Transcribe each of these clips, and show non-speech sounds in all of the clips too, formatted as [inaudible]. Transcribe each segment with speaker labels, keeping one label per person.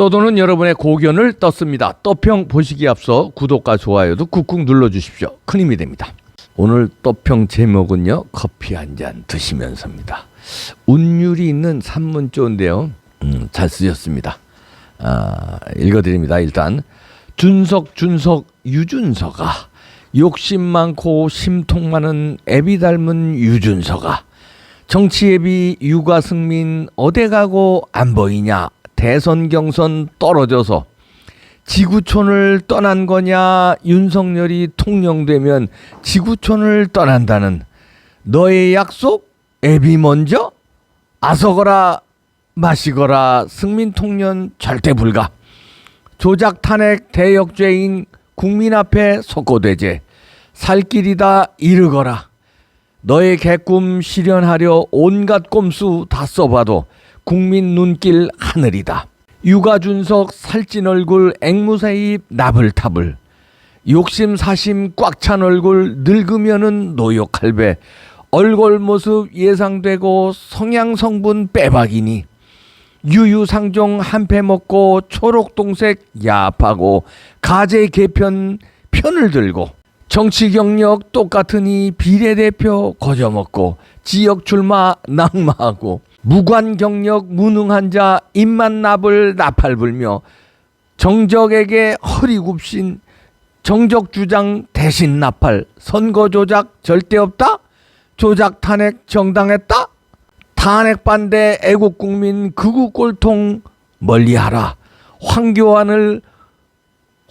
Speaker 1: 떠도는 여러분의 고견을 떴습니다. 떠평 보시기 앞서 구독과 좋아요도 꾹꾹 눌러주십시오. 큰 힘이 됩니다. 오늘 떠평 제목은요. 커피 한 잔 드시면서입니다. 운율이 있는 산문조인데요. 음, 잘 쓰셨습니다. 아, 읽어드립니다. 일단 준석 준석 유준서가 욕심 많고 심통 많은 애비 닮은 유준서가 정치예비 육아 승민 어디 가고 안 보이냐 대선 경선 떨어져서 지구촌을 떠난 거냐 윤석열이 통령되면 지구촌을 떠난다는 너의 약속? 애비 먼저? 아서거라 마시거라 승민 통년 절대 불가. 조작 탄핵 대역죄인 국민 앞에 속고되제 살 길이다 이르거라. 너의 개꿈 실현하려 온갖 꼼수 다 써봐도 국민 눈길 하늘이다. 육아준석 살찐 얼굴 앵무새입 나불타불 욕심 사심 꽉 찬 얼굴 늙으면은 노욕할배. 얼굴 모습 예상되고 성향 성분 빼박이니. 유유상종 한패 먹고 초록동색 야합하고 가재 개편 편을 들고 정치 경력 똑같으니 비례대표 거저먹고 지역 출마 낙마하고 무관 경력 무능한 자 입만 납을 나팔 불며 정적에게 허리 굽신 정적 주장 대신 나팔. 선거 조작 절대 없다? 조작 탄핵 정당했다? 탄핵 반대 애국 국민 극우 꼴통 멀리하라. 황교안을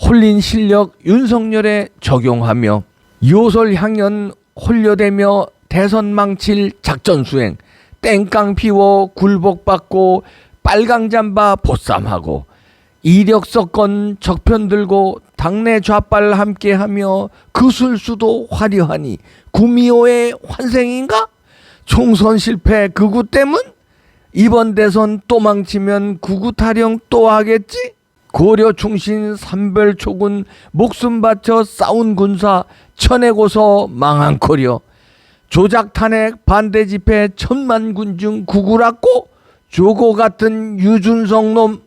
Speaker 1: 홀린 실력 윤석열에 적용하며 요설 향연 홀려대며 대선 망칠 작전 수행 땡깡 피워 굴복받고 빨강 잠바 보쌈하고 이력 석건 적편 들고 당내 좌빨 함께하며 그 술수도 화려하니 구미호의 환생인가? 총선 실패 극우 때문? 이번 대선 또 망치면 구구 타령 또 하겠지? 고려 충신 삼별초군 목숨 바쳐 싸운 군사 천해고서 망한 코려 조작 탄핵 반대 집회 천만 군중 구구랐고 조고 같은 유준석 놈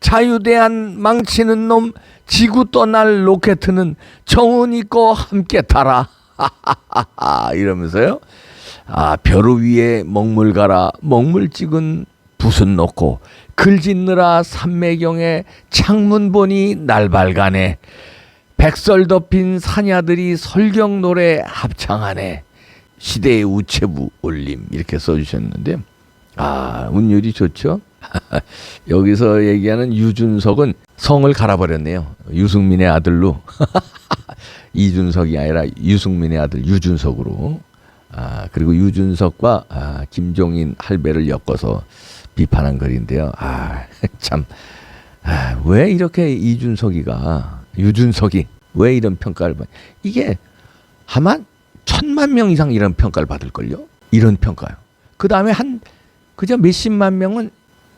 Speaker 1: 자유대한 망치는 놈 지구 떠날 로켓은 정은 있고 함께 타라. 이러면서요. 아 벼루 위에 먹물 가라. 먹물 찍은 붓은 놓고 글 짓느라 삼매경에 창문 보니 날발가네 백설 덮인 사냐들이 설경 노래 합창하네 시대의 우체부 올림 이렇게 써주셨는데 아 운율이 좋죠? [laughs] 여기서 얘기하는 유준석은 성을 갈아버렸네요. 유승민의 아들로. [laughs] 이준석이 아니라 유승민의 아들 유준석으로. 아 그리고 유준석과 아, 김종인 할배를 엮어서 비판한 글인데요. 아, [laughs] 참, 아, 왜 이렇게 이준석이가, 유준석이 왜 이런 평가를 받, 이게 아마 천만 명 이상 이런 평가를 받을걸요? 이런 평가요. 그 다음에 한, 그저 몇십만 명은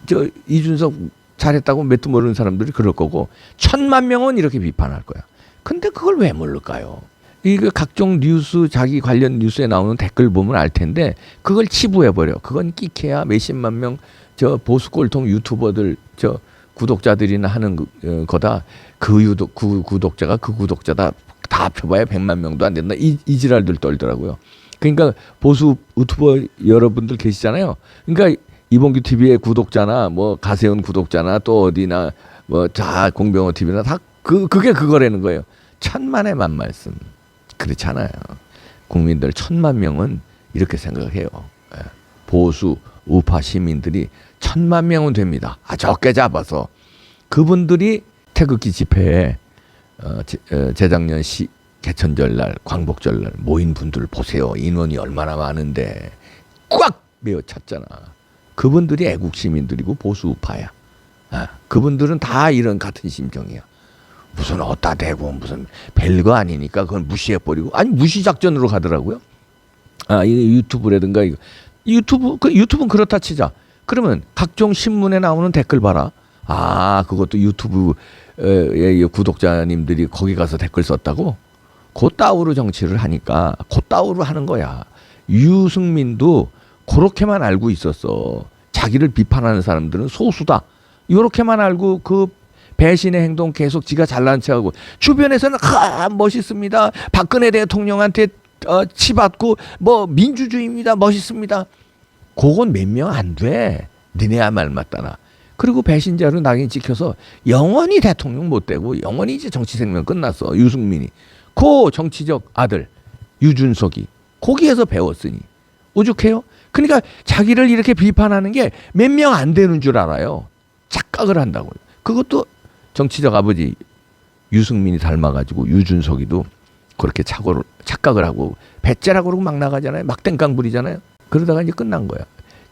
Speaker 1: 저 이준석 잘했다고 몇도 모르는 사람들이 그럴 거고, 천만 명은 이렇게 비판할 거야. 근데 그걸 왜 모를까요? 이거 각종 뉴스 자기 관련 뉴스에 나오는 댓글 보면 알 텐데 그걸 치부해 버려. 그건 끼케야 몇십만 명 저 보수 꼴통 유튜버들 저 구독자들이나 하는 그, 어, 거다. 그 유독 그 구독자가 그 구독자다 다 합쳐봐야 백만 명도 안 된다. 이, 이 지랄들 떨더라고요. 그러니까 보수 유튜버 여러분들 계시잖아요. 그러니까 이봉규 TV의 구독자나 뭐 가세훈 구독자나 또 어디나 뭐자 공병호 TV나 다 그 그게 그거라는 거예요. 천만의 만 말씀. 그렇잖아요. 국민들 천만 명은 이렇게 생각해요. 예. 보수 우파 시민들이 천만 명은 됩니다. 아 적게 잡아서 그분들이 태극기 집회에 어, 제, 어, 재작년 시 개천절 날 광복절 날 모인 분들 보세요. 인원이 얼마나 많은데 꽉 메어 찼잖아. 그분들이 애국 시민들이고 보수 우파야. 아, 그분들은 다 이런 같은 심정이야. 무슨 어따 대고 무슨 별거 아니니까 그걸 무시해 버리고 아니 무시 작전으로 가더라고요. 아, 이 유튜브라든가 이거 유튜브 그 유튜브는 그렇다 치자. 그러면 각종 신문에 나오는 댓글 봐라. 아, 그것도 유튜브 의 구독자님들이 거기 가서 댓글 썼다고? 곧따우로 정치를 하니까 곧따우로 하는 거야. 유승민도 그렇게만 알고 있었어. 자기를 비판하는 사람들은 소수다. 요렇게만 알고 그 배신의 행동 계속 지가 잘난 척하고 주변에서는 하 멋있습니다. 박근혜 대통령한테 어, 치받고 뭐 민주주의입니다. 멋있습니다. 그건 몇 명 안 돼. 니네 야 말 맞다나. 그리고 배신자로 낙인 찍혀서 영원히 대통령 못 되고 영원히 이제 정치 생명 끝났어. 유승민이. 그 정치적 아들 유준석이 거기에서 배웠으니 오죽해요? 그러니까 자기를 이렇게 비판하는 게 몇 명 안 되는 줄 알아요. 착각을 한다고. 그것도 정치적 아버지 유승민이 닮아가지고 유준석이도 그렇게 착오를, 착각을 하고 배째라고 그러고 막 나가잖아요. 막 땡깡 부리잖아요. 그러다가 이제 끝난 거야.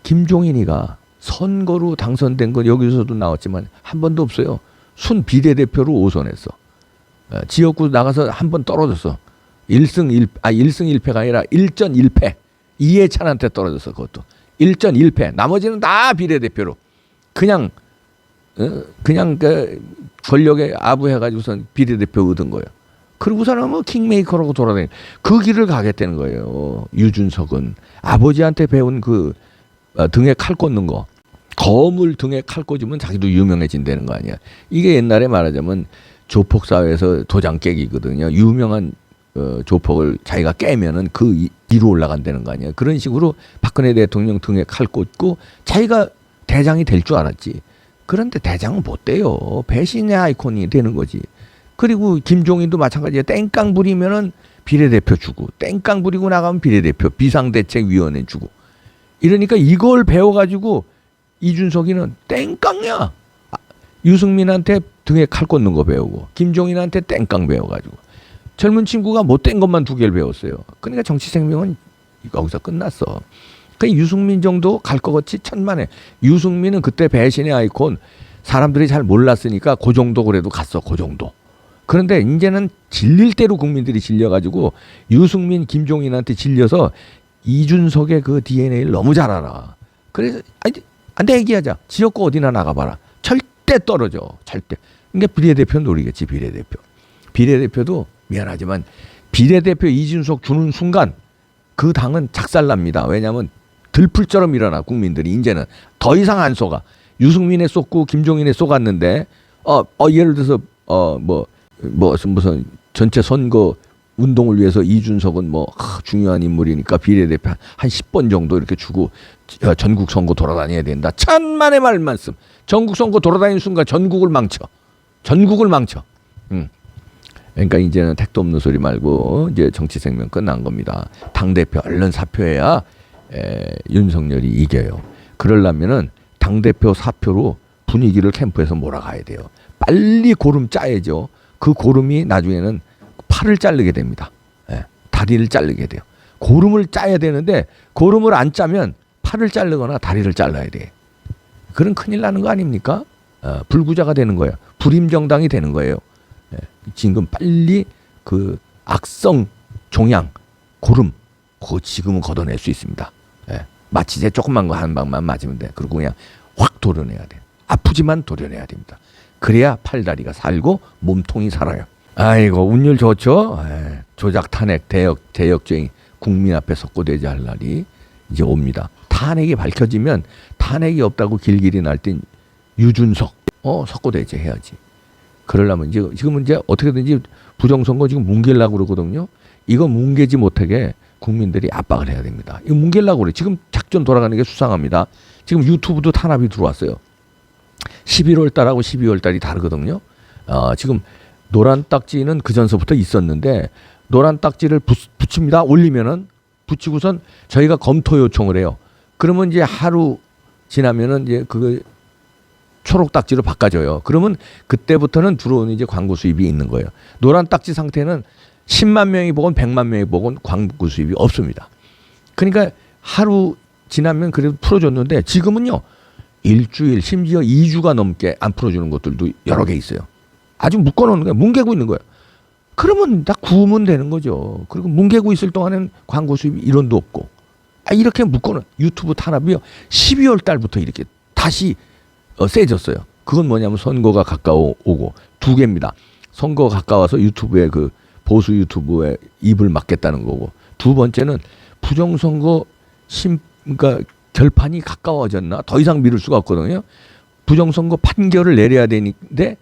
Speaker 1: 김종인이가 선거로 당선된 건 여기서도 나왔지만 한 번도 없어요. 순 비례대표로 오선했어. 어, 지역구 나가서 한 번 떨어졌어. 1승 1, 아 1승 1패가 아니라 1전 1패. 이해찬한테 떨어졌어. 그것도. 1전 1패. 나머지는 다 비례대표로. 그냥 어, 그냥 그 권력에 아부해가지고선 비례대표 얻은 거예요. 그러고서는 뭐 킹메이커라고 돌아다니 그 길을 가겠다는 거예요. 유준석은 아버지한테 배운 그 어, 등에 칼 꽂는 거. 거물 등에 칼 꽂으면 자기도 유명해진다는 거 아니야. 이게 옛날에 말하자면 조폭 사회에서 도장 깨기거든요. 유명한 어, 조폭을 자기가 깨면은 그 이- 위로 올라간다는 거 아니야. 그런 식으로 박근혜 대통령 등에 칼 꽂고 자기가 대장이 될 줄 알았지. 그런데 대장은 못 돼요. 배신의 아이콘이 되는 거지. 그리고 김종인도 마찬가지야. 땡깡 부리면은 비례대표 주고, 땡깡 부리고 나가면 비례대표, 비상대책위원회 주고. 이러니까 이걸 배워가지고 이준석이는 땡깡이야. 아, 유승민한테 등에 칼 꽂는 거 배우고, 김종인한테 땡깡 배워가지고. 젊은 친구가 못된 것만 두 개를 배웠어요. 그러니까 정치 생명은 거기서 끝났어. 그 유승민 정도 갈 것 같이 천만에. 유승민은 그때 배신의 아이콘 사람들이 잘 몰랐으니까 그 정도 그래도 갔어. 그 정도. 그런데 이제는 질릴 대로 국민들이 질려가지고 유승민, 김종인한테 질려서 이준석의 그 DNA를 너무 잘 알아. 그래서 아니 안돼 얘기하자. 지역구 어디나 나가봐라. 절대 떨어져. 절대. 그러니까 비례대표 노리겠지 비례대표. 비례대표도 미안하지만 비례대표 이준석 주는 순간 그 당은 작살납니다. 왜냐하면 들풀처럼 일어나 국민들이 이제는 더 이상 안 속아. 유승민에 쏟고 김종인에 쏟았는데 어, 어 예를 들어서 어뭐 뭐 무슨 전체 선거 운동을 위해서 이준석은 뭐 하, 중요한 인물이니까 비례대표 한 10번 정도 이렇게 주고 어, 전국 선거 돌아다녀야 된다. 천만의 말 말씀. 전국 선거 돌아다니는 순간 전국을 망쳐. 전국을 망쳐. 음. 그러니까 이제는 택도 없는 소리 말고 이제 정치 생명 끝난 겁니다. 당 대표 얼른 사표해야 에, 윤석열이 이겨요. 그러려면은 당 대표 사표로 분위기를 캠프에서 몰아가야 돼요. 빨리 고름 짜야죠. 그 고름이 나중에는 팔을 자르게 됩니다. 예, 다리를 자르게 돼요. 고름을 짜야 되는데 고름을 안 짜면 팔을 자르거나 다리를 잘라야 돼. 그런 큰일 나는 거 아닙니까? 어, 불구자가 되는 거예요. 불임 정당이 되는 거예요. 예, 지금 빨리 그 악성 종양 고름 그거 지금은 걷어낼 수 있습니다. 예, 마취제 조그만 거 한 방만 맞으면 돼. 그리고 그냥 확 도려내야 돼. 아프지만 도려내야 됩니다. 그래야 팔다리가 살고 몸통이 살아요. 아이고 운율 좋죠. 예, 조작 탄핵 대역 대역죄인 국민 앞에 석고되지 할 날이 이제 옵니다. 탄핵이 밝혀지면 탄핵이 없다고 길길이 날 땐 유준석 어 석고대제 해야지. 그러려면 이제 지금은 이제 어떻게든지 부정선거 지금 뭉개려고 그러거든요. 이거 뭉개지 못하게 국민들이 압박을 해야 됩니다. 이거 뭉개려고 그래. 지금 작전 돌아가는 게 수상합니다. 지금 유튜브도 탄압이 들어왔어요. 11월 달하고 12월 달이 다르거든요. 어, 지금 노란 딱지는 그 전서부터 있었는데 노란 딱지를 붙, 붙입니다. 올리면은 붙이고선 저희가 검토 요청을 해요. 그러면 이제 하루 지나면은 이제 그 초록 딱지로 바꿔줘요. 그러면 그때부터는 들어오는 이제 광고 수입이 있는 거예요. 노란 딱지 상태는 10만 명이 보건 100만 명이 보건 광고 수입이 없습니다. 그러니까 하루 지나면 그래도 풀어줬는데 지금은요 일주일 심지어 2주가 넘게 안 풀어주는 것들도 여러 개 있어요. 아주 묶어놓는 거예요. 뭉개고 있는 거예요. 그러면 다 구우면 되는 거죠. 그리고 뭉개고 있을 동안은 광고 수입이 1원도 없고 아, 이렇게 묶어놓은 유튜브 탄압이요 12월 달부터 이렇게 다시 어, 세졌어요. 그건 뭐냐면 선거가 가까워 오고 두 개입니다. 선거가 가까워서 유튜브에 그 보수 유튜브에 입을 막겠다는 거고 두 번째는 부정선거 심 그러니까 결판이 가까워졌나 더 이상 미룰 수가 없거든요. 부정선거 판결을 내려야 되는데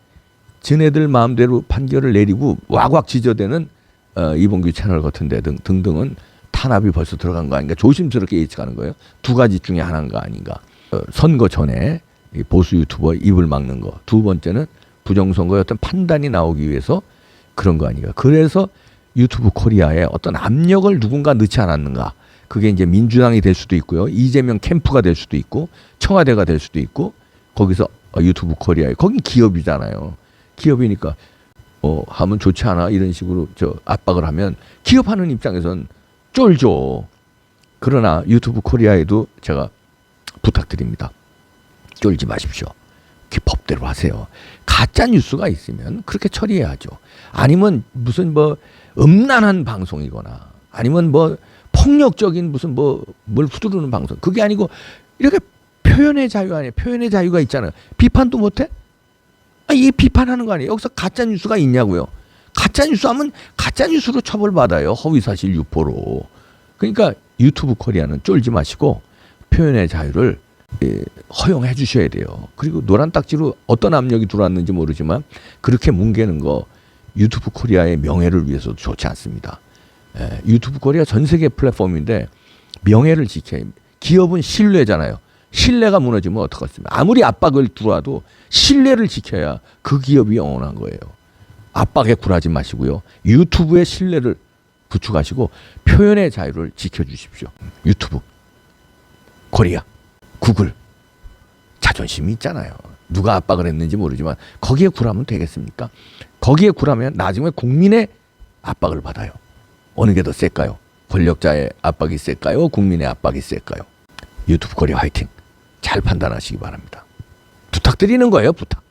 Speaker 1: 지네들 마음대로 판결을 내리고 와곽 지저대는 어, 이봉규 채널 같은 데 등, 등등은 탄압이 벌써 들어간 거 아닌가 조심스럽게 예측하는 거예요. 두 가지 중에 하나인가 아닌가. 어, 선거 전에 이 보수 유튜버 입을 막는 거. 두 번째는 부정선거의 어떤 판단이 나오기 위해서 그런 거 아닌가. 그래서 유튜브 코리아에 어떤 압력을 누군가 넣지 않았는가. 그게 이제 민주당이 될 수도 있고요. 이재명 캠프가 될 수도 있고 청와대가 될 수도 있고 거기서 어, 유튜브 코리아에 거긴 기업이잖아요. 기업이니까 어 하면 좋지 않아 이런 식으로 저 압박을 하면 기업하는 입장에선 쫄죠. 그러나 유튜브 코리아에도 제가 부탁드립니다. 쫄지 마십시오. 그 법대로 하세요. 가짜 뉴스가 있으면 그렇게 처리해야죠. 아니면 무슨 뭐 음란한 방송이거나 아니면 뭐 폭력적인 무슨 뭐 뭘 후두르는 방송 그게 아니고 이렇게 표현의 자유 아니에요. 표현의 자유가 있잖아요. 비판도 못해? 아, 이게 비판하는 거 아니에요. 여기서 가짜 뉴스가 있냐고요. 가짜 뉴스 하면 가짜 뉴스로 처벌받아요. 허위 사실 유포로. 그러니까 유튜브 코리아는 쫄지 마시고 표현의 자유를 예, 허용해 주셔야 돼요. 그리고 노란 딱지로 어떤 압력이 들어왔는지 모르지만 그렇게 뭉개는 거 유튜브 코리아의 명예를 위해서도 좋지 않습니다. 예, 유튜브 코리아 전 세계 플랫폼인데 명예를 지켜야 기업은 신뢰잖아요. 신뢰가 무너지면 어떡하겠습니까? 아무리 압박을 들어와도 신뢰를 지켜야 그 기업이 영원한 거예요. 압박에 굴하지 마시고요. 유튜브의 신뢰를 구축하시고 표현의 자유를 지켜주십시오. 유튜브, 코리아, 구글 자존심이 있잖아요. 누가 압박을 했는지 모르지만 거기에 굴하면 되겠습니까? 거기에 굴하면 나중에 국민의 압박을 받아요. 어느 게 더 셀까요? 권력자의 압박이 셀까요? 국민의 압박이 셀까요? 유튜브 코리아 화이팅! 잘 판단하시기 바랍니다. 부탁드리는 거예요, 부탁.